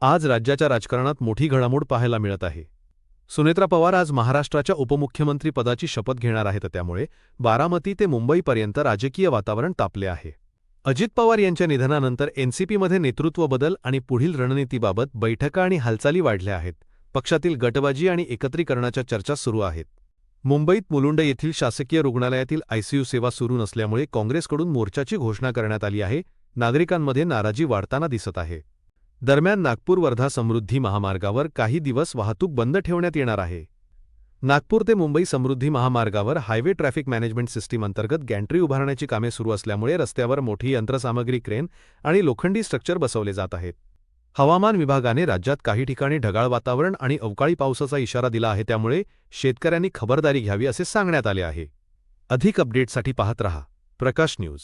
आज राज्याच्या राजकारणात मोठी घडामोड पाहायला मिळत आहे. सुनेत्रा पवार आज महाराष्ट्राच्या उपमुख्यमंत्री पदाची शपथ घेणार आहेत त्यामुळे बारामती ते मुंबईपर्यंत राजकीय वातावरण तापले आहे. अजित पवार यांच्या निधनानंतर एनसीपीमध्ये नेतृत्व बदल आणि पुढील रणनीतीबाबत बैठका आणि हालचाली वाढल्या आहेत. पक्षातील गटबाजी आणि एकत्रीकरणाच्या चर्चा सुरू आहेत. मुंबईत मुलुंड येथील शासकीय रुग्णालयातील आयसीयू सेवा सुरू नसल्यामुळे काँग्रेसकडून मोर्चाची घोषणा करण्यात आली आहे. नागरिकांमध्ये नाराजी वाढताना दिसत आहे. दरम्यान नागपूर वर्धा समृद्धी महामार्गावर काही दिवस वाहतूक बंद ठेवण्यात येणार आहे. नागपूर ते मुंबई समृद्धी महामार्गावर हायवे ट्रॅफिक मॅनेजमेंट सिस्टीम अंतर्गत गॅन्ट्री उभारण्याची कामे सुरू असल्यामुळे रस्त्यावर मोठी यंत्रसामग्री क्रेन आणि लोखंडी स्ट्रक्चर बसवले जात आहेत. हवामान विभागाने राज्यात काही ठिकाणी ढगाळ वातावरण आणि अवकाळी पावसाचा इशारा दिला आहे त्यामुळे शेतकऱ्यांनी खबरदारी घ्यावी असे सांगण्यात आले आहे. अधिक अपडेटसाठी पाहत रहा. प्रकाश न्यूज.